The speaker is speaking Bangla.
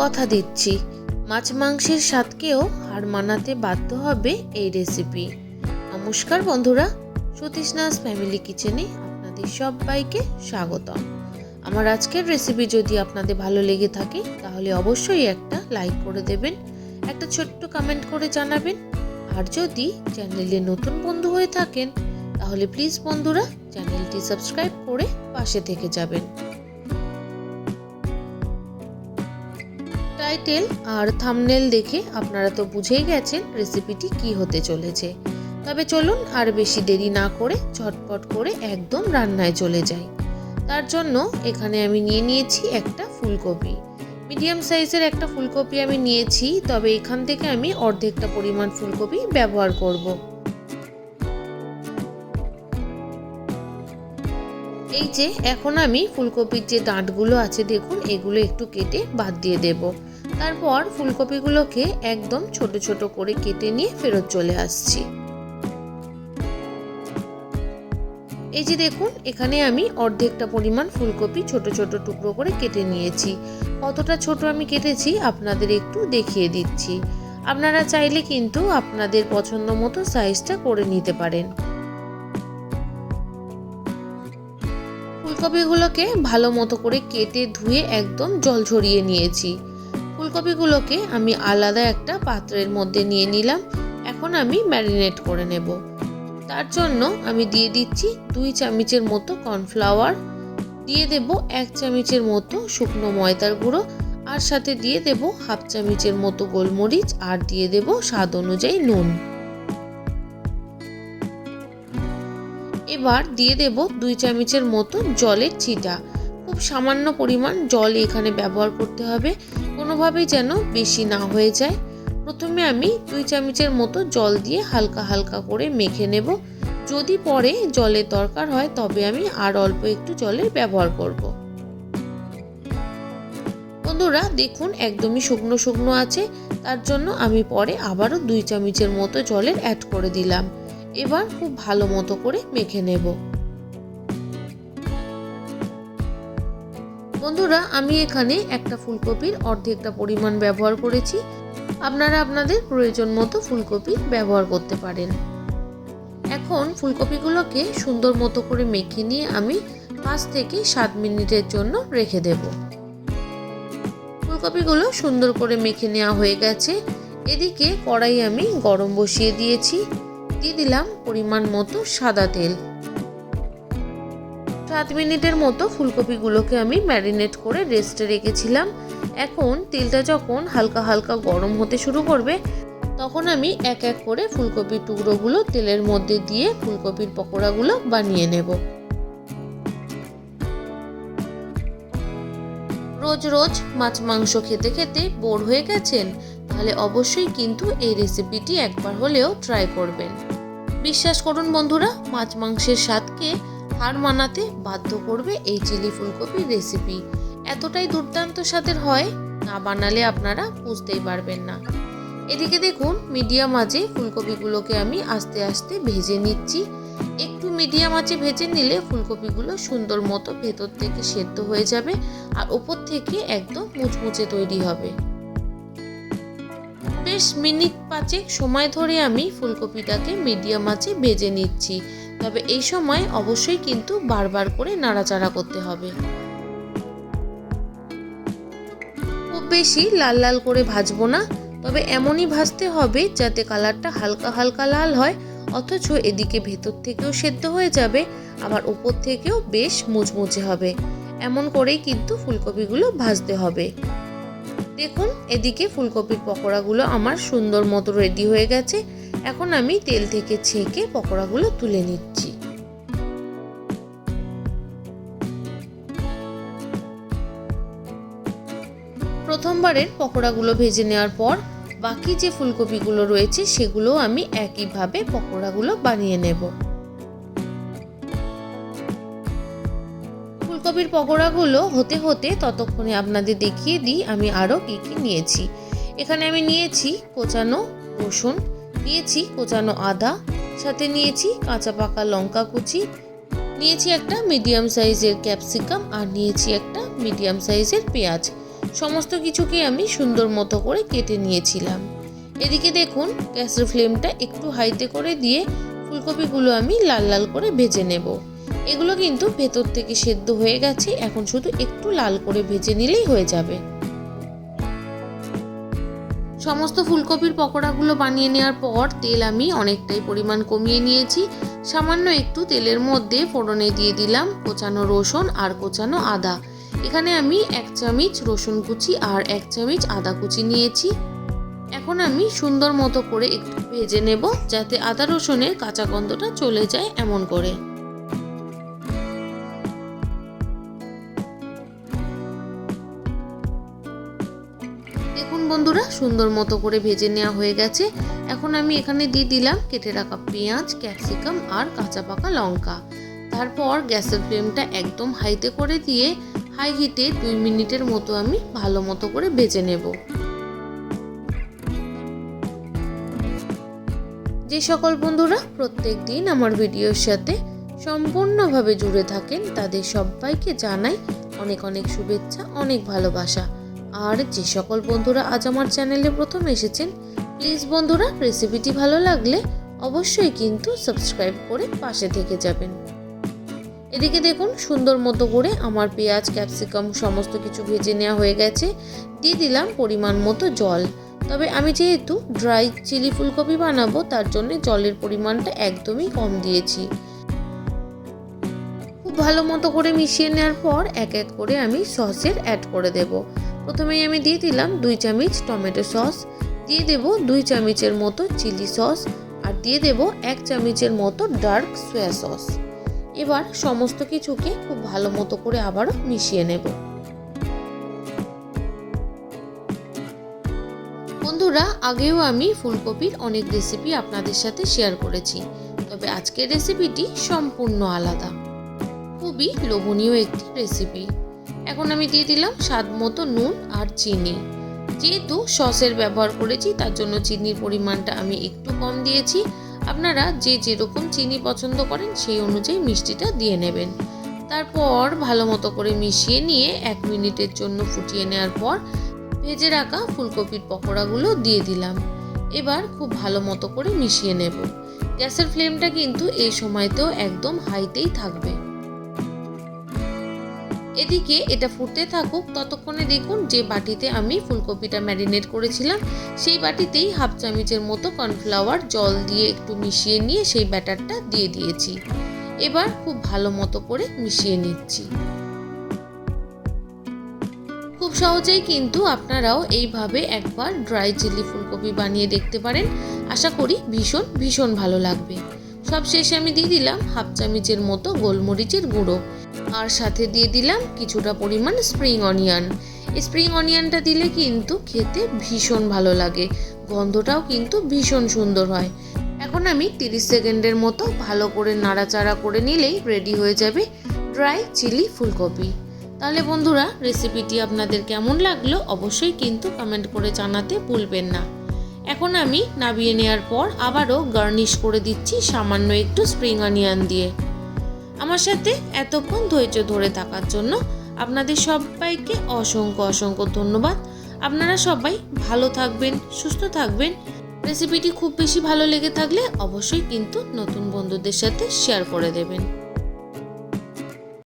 কথা দিচ্ছি। মাছ মাংসের স্বাদকেও হার মানাতে বাধ্য হবে এই রেসিপি নমস্কার বন্ধুরা সতীশনাথ ফ্যামিলি কিচেনে আপনাদের সবাইকে স্বাগতম। আমার আজকের রেসিপি যদি আপনাদের ভালো লেগে থাকে, তাহলে অবশ্যই একটা লাইক করে দেবেন, একটা ছোট্ট কমেন্ট করে জানাবেন। আর যদি চ্যানেলে নতুন বন্ধু হয়ে থাকেন, তাহলে প্লিজ বন্ধুরা চ্যানেলটি সাবস্ক্রাইব করে পাশে থেকে যাবেন। টাইটেল আর থামনেল দেখে আপনারা তো বুঝেই গেছেন রেসিপিটি কি হতে চলেছে। তবে চলুন আর বেশি দেরি না করে ঝটপট করে একদম রান্নায় চলে যাই। তার জন্য এখানে আমি নিয়ে নিয়েছি একটা ফুলকপি। মিডিয়াম সাইজের একটা ফুলকপি আমি নিয়েছি, তবে এখান থেকে আমি অর্ধেকটা পরিমাণ ফুলকপি ব্যবহার করব। এই যে, এখন আমি ফুলকপির যে ডাঁটগুলো আছে, দেখুন, এগুলো একটু কেটে বাদ দিয়ে দেব। তারপর ফুলকপিগুলোকে একদম ছোট ছোট করে কেটে নিয়ে ফেরত চলে আসছি। এই যে দেখুন, এখানে আমি অর্ধেকটা পরিমাণ ফুলকপি ছোট ছোট টুকরো করে কেটে নিয়েছি। কতটা ছোট আমি কেটেছি আপনাদের একটু দেখিয়ে দিচ্ছি। আপনারা চাইলে কিন্তু আপনাদের পছন্দ মতো সাইজটা করে নিতে পারেন। ফুলকপিগুলোকে ভালো মতো করে কেটে ধুয়ে একদম জল ঝরিয়ে নিয়েছি। ফুলকপিগুলোকে আমি আলাদা একটা পাত্রের মধ্যে নিয়ে নিলাম। এখন আমি ম্যারিনেট করে নেব। তার জন্য আমি দিয়ে দিচ্ছি দুই চামচের মতো কর্নফ্লাওয়ার, দিয়ে দেব এক চামচের মতো শুকনো ময়দার গুঁড়ো, আর সাথে দিয়ে দেব হাফ চামচের মতো গোলমরিচ, আর দিয়ে দেব স্বাদ অনুযায়ী নুন। এবার দিয়ে দেব দুই চামচের মতো জলের ছিটা। খুব সামান্য পরিমাণ জল এখানে ব্যবহার করতে হবে। কোনোভাবেই যেন বেশি না হয়ে যায়। প্রথমে আমি দুই চামচের মতো জল দিয়ে হালকা হালকা করে মেখে নেব। যদি পরে জলের দরকার হয়, তবে আমি আর অল্প একটু জলের ব্যবহার করব। বন্ধুরা, দেখুন একদমই শুকনো শুকনো আছে। তার জন্য আমি পরে আবারও দুই চামচের মতো জলের অ্যাড করে দিলাম। এবার খুব ভালো মতো করে মেখে নেব। বন্ধুরা, আমি এখানে একটা ফুলকপির অর্ধেকটা পরিমাণ ব্যবহার করেছি। আপনারা আপনাদের প্রয়োজন মতো ফুলকপি ব্যবহার করতে পারেন। এখন ফুলকপিগুলোকে সুন্দর মতো করে মেখে নিয়ে আমি পাঁচ থেকে সাত মিনিটের জন্য রেখে দেব। ফুলকপিগুলো সুন্দর করে মেখে নেওয়া হয়ে গেছে। এদিকে কড়াই আমি গরম বসিয়ে দিয়েছি। দিয়ে দিলাম পরিমাণ মতো সাদা তেল। সাত মিনিটের মতো ফুলকপিগুলোকে আমি ম্যারিনেট করে রেস্টে রেখেছিলাম। এখন তেলটা যখন হালকা হালকা গরম হতে শুরু করবে, তখন আমি এক এক করে ফুলকপির টুকরোগুলো তেলের মধ্যে দিয়ে ফুলকপির পকোড়াগুলো বানিয়ে নেব। রোজ রোজ মাছ মাংস খেতে খেতে বোর হয়ে গেছেন, তাহলে অবশ্যই কিন্তু এই রেসিপিটি একবার হলেও ট্রাই করবেন। বিশ্বাস করুন বন্ধুরা, মাছ মাংসের স্বাদকে হার মানাতে বাধ্য করবে এই চিলি ফুলকপির রেসিপি এতটাই দুর্দান্ত স্বাদের হয়, না বানালে আপনারা বুঝতেই পারবেন না। এদিকে দেখুন মিডিয়াম আঁচে ফুলকপিগুলোকে আমি আস্তে আস্তে ভেজে নিচ্ছি। একটু মিডিয়াম আঁচে ভেজে নিলে ফুলকপিগুলো সুন্দর মতো ভেতর থেকে সেদ্ধ হয়ে যাবে আর ওপর থেকে একদম মুচমুচে তৈরি হবে। বেশ মিনিট পাঁচেক সময় ধরে আমি ফুলকপিটাকে মিডিয়াম আঁচে ভেজে নিচ্ছি। তবে এই সময় অবশ্যই কিন্তু বারবার করে নাড়াচাড়া করতে হবে। খুব বেশি লাল লাল করে ভাজবো না, তবে এমনই ভাজতে হবে যাতে কালারটা হালকা হালকা লাল হয়, অথচ এদিকে ভেতর থেকেও সেদ্ধ হয়ে যাবে, আবার উপর থেকেও বেশ মুচমুচে হবে। এমন করেই কিন্তু ফুলকপিগুলো ভাজতে হবে। দেখুন, এদিকে ফুলকপির পকোড়াগুলো আমার সুন্দর মতো রেডি হয়ে গেছে। এখন আমি তেল থেকে ছেঁকে পকোড়াগুলো তুলে নিচ্ছি। প্রথমবারের পকোড়াগুলো ভেজে নেওয়ার পর বাকি যে ফুলকপিগুলো রয়েছে সেগুলো আমি একইভাবে পকোড়াগুলো বানিয়ে নেব। ফুলকপির পকোড়াগুলো হতে হতে ততক্ষণে আপনাদের দেখিয়ে দিই আমি আরও কী কী নিয়েছি। এখানে আমি নিয়েছি কোচানো রসুন নিয়েছি কোচানো আদা, সাথে নিয়েছি কাঁচা পাকা লঙ্কা কুচি, নিয়েছি একটা মিডিয়াম সাইজের ক্যাপসিকাম আর নিয়েছি একটা মিডিয়াম সাইজের পেঁয়াজ। সমস্ত কিছুকে আমি সুন্দর মতো করে কেটে নিয়েছিলাম। এদিকে দেখুন, গ্যাসের ফ্লেমটা একটু হাইতে করে দিয়ে ফুলকপিগুলো আমি লাল লাল করে ভেজে নেব। এগুলো কিন্তু ভেতর থেকে সেদ্ধ হয়ে গেছে, এখন শুধু একটু লাল করে ভেজে নিলেই হয়ে যাবে। সমস্ত ফুলকপির পকোড়াগুলো বানিয়ে নেওয়ার পর তেল আমি অনেকটাই পরিমাণ কমিয়ে নিয়েছি। সামান্য একটু তেলের মধ্যে ফোড়নে দিয়ে দিলাম কোচানো রসুন আর কোচানো আদা। এখানে আমি এক চামচ রসুন কুচি আর এক চামচ আদা কুচি নিয়েছি। এখন আমি সুন্দর মতো করে একটু ভেজে নেব যাতে আদা রসুনের কাঁচা গন্ধটা চলে যায় এমন করে। সুন্দর মতো করে ভেজে নেওয়া হয়ে গেছে। এখন আমি এখানে দিয়ে দিলাম কেটে রাখা পেঁয়াজ, ক্যাপসিকাম আর কাঁচা পাকা লঙ্কা। তারপর গ্যাসের ফ্লেমটা একদম হাইতে করে দিয়ে হাই হিটে দুই মিনিটের মতো আমি ভালো মতো করে ভেজে নেব। যে সকল বন্ধুরা প্রত্যেক দিন আমার ভিডিওর সাথে সম্পূর্ণভাবে জুড়ে থাকেন, তাদের সবাইকে জানাই অনেক অনেক শুভেচ্ছা, অনেক ভালোবাসা। আর যে সকল বন্ধুরা আজ আমার চ্যানেলে প্রথম এসেছেন প্লিজ বন্ধুরা রেসিপিটি ভালো লাগলে অবশ্যই কিন্তু সাবস্ক্রাইব করে পাশে থেকে যাবেন। এদিকে দেখুন, সুন্দর মতো করে আমার পেঁয়াজ ক্যাপসিকাম সমস্ত কিছু ভেজে নেওয়া হয়ে গেছে। দিয়ে দিলাম পরিমাণ মতো জল। তবে আমি যেহেতু ড্রাই চিলি ফুলকপি বানাবো, তার জন্য জলের পরিমাণটা একদমই কম দিয়েছি। খুব ভালো মতো করে মিশিয়ে নেওয়ার পর এক এক করে আমি সসের অ্যাড করে দেব। প্রথমেই আমি দিয়ে দিলাম দুই চামচ টমেটো সস, দিয়ে দেব দুই চামচের মতো চিলি সস আর দিয়ে দেব এক চামচের মতো ডার্ক সোয়া সস। এবার সমস্ত কিছুকে খুব ভালো মতো করে আবারও মিশিয়ে নেব। বন্ধুরা, আগেও আমি ফুলকপির অনেক রেসিপি আপনাদের সাথে শেয়ার করেছি, তবে আজকের রেসিপিটি সম্পূর্ণ আলাদা। খুবই লোভনীয় একটি রেসিপি। এখন আমি দিয়ে দিলাম স্বাদ মতো নুন আর চিনি। যেহেতু সসের ব্যবহার করেছি, তার জন্য চিনির পরিমাণটা আমি একটু কম দিয়েছি। আপনারা যে যেরকম চিনি পছন্দ করেন, সেই অনুযায়ী মিষ্টিটা দিয়ে নেবেন। তারপর ভালো মতো করে মিশিয়ে নিয়ে এক মিনিটের জন্য ফুটিয়ে নেওয়ার পর ভেজে রাখা ফুলকপির পকোড়াগুলো দিয়ে দিলাম। এবার খুব ভালো মতো করে মিশিয়ে নেব। গ্যাসের ফ্লেমটা কিন্তু এই সময়তেও একদম হাইতেই থাকবে। এদিকে এটা ফুটতে থাকুক, ততক্ষণে দেখুন যে বাটিতে আমি ফুলকপিটা ম্যারিনেট করেছিলাম, সেই বাটিতেই হাফ চামচের মতো কর্নফ্লাওয়ার জল দিয়ে একটু মিশিয়ে নিয়ে সেই ব্যাটারটা দিয়ে দিয়েছি। এবার খুব ভালো মতো করে মিশিয়ে নিচ্ছি। খুব সহজেই কিন্তু আপনারাও এইভাবে একবার ড্রাই চিলি ফুলকপি বানিয়ে দেখতে পারেন। আশা করি ভীষণ ভীষণ ভালো লাগবে। সব শেষে আমি দিয়ে দিলাম হাফ চামচের মতো গোলমরিচের গুঁড়ো। আর সাথে দিয়ে দিলাম কিছুটা পরিমাণ স্প্রিং অনিয়ন স্প্রিং অনিয়নটা দিলে কিন্তু খেতে ভীষণ ভালো লাগে। গন্ধটাও কিন্তু ভীষণ সুন্দর হয়। এখন আমি তিরিশ সেকেন্ডের মতো ভালো করে নাড়াচাড়া করে নিলেই রেডি হয়ে যাবে ড্রাই চিলি ফুলকপি। তাহলে বন্ধুরা রেসিপিটি আপনাদের কেমন লাগল অবশ্যই কিন্তু কমেন্ট করে জানাতে ভুলবেন না। এখন আমি নাবিয়ে নেওয়ার পর আবারও গার্নিশ করে দিচ্ছি সামান্য একটু স্প্রিং অনিয়ন দিয়ে। আমার সাথে এতক্ষণ ধৈর্য ধরে থাকার জন্য আপনাদের সবাইকে অসংখ্য অসংখ্য ধন্যবাদ। আপনারা সবাই ভালো থাকবেন, সুস্থ থাকবেন। রেসিপিটি খুব বেশি ভালো লেগে থাকলে অবশ্যই কিন্তু নতুন বন্ধুদের সাথে শেয়ার করে দেবেন।